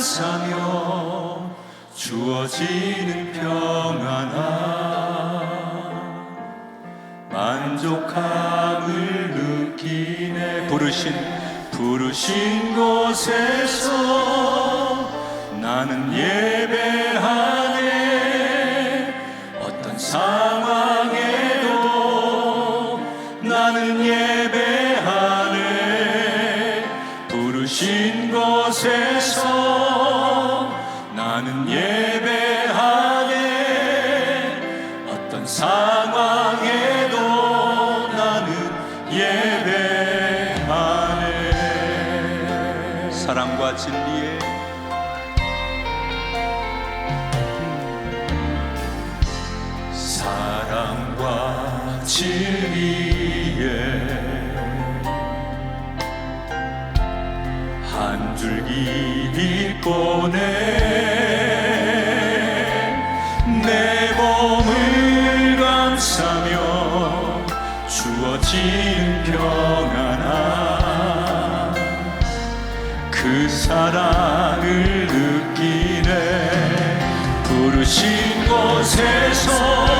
감사며 주어지는 평안함. 만족함을 느끼네. 부르신 부르신 곳에서 나는 예. 곳에서 나는 예배하네 어떤 상황에도 나는 예배하네. 사랑과 진리에 사랑과 진리 한 줄기 빛 보내 내 몸을 감싸며 주어진 평안함 그 사랑을 느끼네. 부르신 곳에서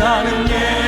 나는 예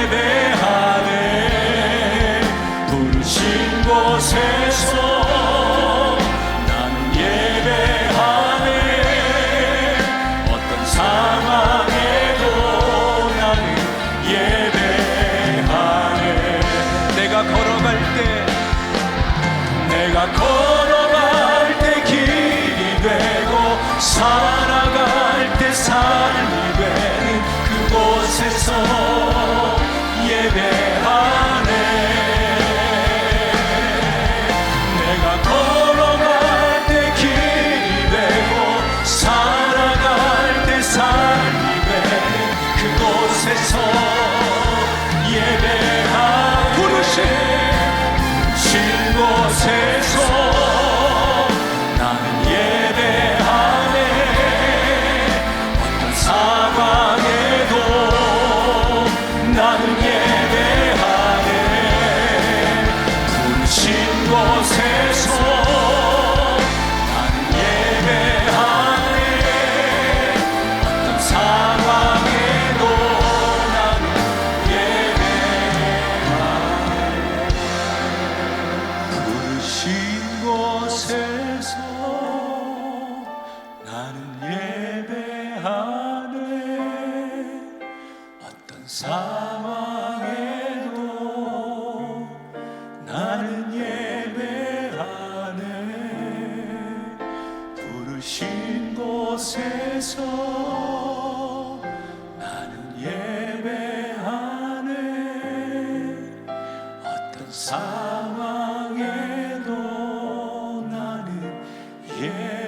곳 사망에도 나는 예배하네 부르신 곳에서 나는 예배하네 어떤 상황에도 나는 예배.